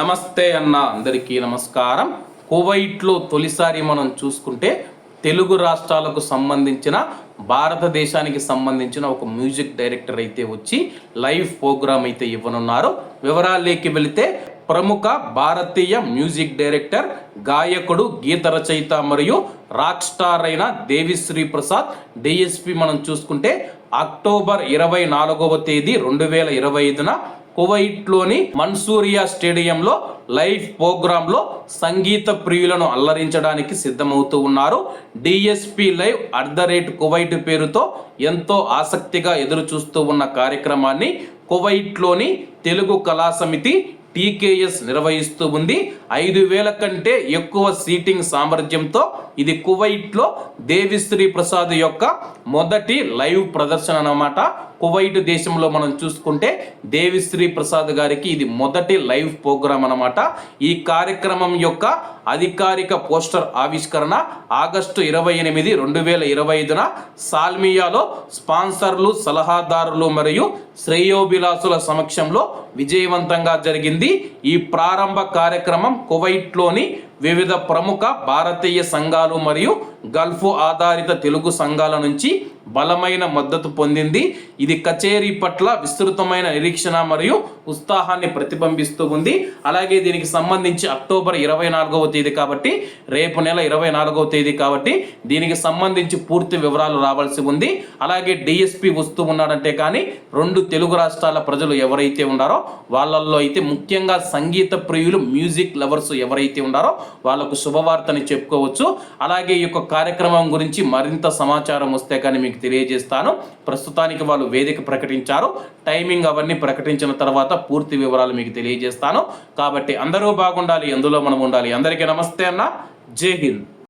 నమస్తే అన్న అందరికీ నమస్కారం. కువైట్లో తొలిసారి మనం చూసుకుంటే తెలుగు రాష్ట్రాలకు సంబంధించిన భారతదేశానికి సంబంధించిన ఒక మ్యూజిక్ డైరెక్టర్ అయితే వచ్చి లైవ్ ప్రోగ్రామ్ అయితే ఇవ్వనున్నారు. వివరాల్లోకి వెళితే ప్రముఖ భారతీయ మ్యూజిక్ డైరెక్టర్ గాయకుడు గీత రచయిత మరియు రాక్ స్టార్ అయిన దేవిశ్రీ ప్రసాద్ డిఎస్పి మనం చూసుకుంటే అక్టోబర్ ఇరవై నాలుగవ తేదీ రెండు వేల ఇరవై ఐదున కువైట్లోని మన్సూరియా స్టేడియంలో లైవ్ ప్రోగ్రాంలో సంగీత ప్రియులను అల్లరించడానికి సిద్ధమవుతూ ఉన్నారు. DSP live at the rate Kuwait పేరుతో ఎంతో ఆసక్తిగా ఎదురు చూస్తూ ఉన్న కార్యక్రమాన్ని కువైట్లోని తెలుగు కళా సమితి టీకేఎస్ నిర్వహిస్తూ ఉంది. ఐదు వేల కంటే ఎక్కువ సీటింగ్ సామర్థ్యంతో ఇది కువైట్లో దేవిశ్రీ ప్రసాద్ యొక్క మొదటి లైవ్ ప్రదర్శన అన్నమాట. కువైట్ దేశంలో మనం చూసుకుంటే దేవిశ్రీ ప్రసాద్ గారికి ఇది మొదటి లైవ్ ప్రోగ్రాం అనమాట ఈ కార్యక్రమం యొక్క అధికారిక పోస్టర్ ఆవిష్కరణ ఆగస్టు ఇరవై ఎనిమిది రెండు వేల ఇరవై ఐదున సాల్మియాలో స్పాన్సర్లు సలహాదారులు మరియు శ్రేయోభిలాసుల సమక్షంలో విజయవంతంగా జరిగింది. ఈ ప్రారంభ కార్యక్రమం కువైట్లోని వివిధ ప్రముఖ భారతీయ సంఘాలు మరియు గల్ఫ్ ఆధారిత తెలుగు సంఘాల నుంచి బలమైన మద్దతు పొందింది. ఇది కచేరీ పట్ల విస్తృతమైన నిరీక్షణ మరియు ఉత్సాహాన్ని ప్రతిబింబిస్తూ ఉంది. అలాగే దీనికి సంబంధించి అక్టోబర్ ఇరవై నాలుగవ తేదీ కాబట్టి రేపు నెల ఇరవై నాలుగవ తేదీ కాబట్టి దీనికి సంబంధించి పూర్తి వివరాలు రావాల్సి ఉంది. అలాగే డిఎస్పి వస్తూ ఉన్నాడంటే కానీ రెండు తెలుగు రాష్ట్రాల ప్రజలు ఎవరైతే ఉన్నారో వాళ్ళల్లో అయితే ముఖ్యంగా సంగీత ప్రియులు మ్యూజిక్ లవర్స్ ఎవరైతే ఉన్నారో వాళ్ళకు శుభవార్తని చెప్పుకోవచ్చు. అలాగే ఈ యొక్క కార్యక్రమం గురించి మరింత సమాచారం వస్తే కానీ మీకు మీకు తెలియజేస్తాను. ప్రస్తుతానికి వాళ్ళు వేదిక ప్రకటించారు. టైమింగ్ అవన్నీ ప్రకటించిన తర్వాత పూర్తి వివరాలు మీకు తెలియజేస్తాను. కాబట్టి అందరూ బాగుండాలి ఎందులో మనం ఉండాలి. అందరికీ నమస్తే అన్న. జై హింద్.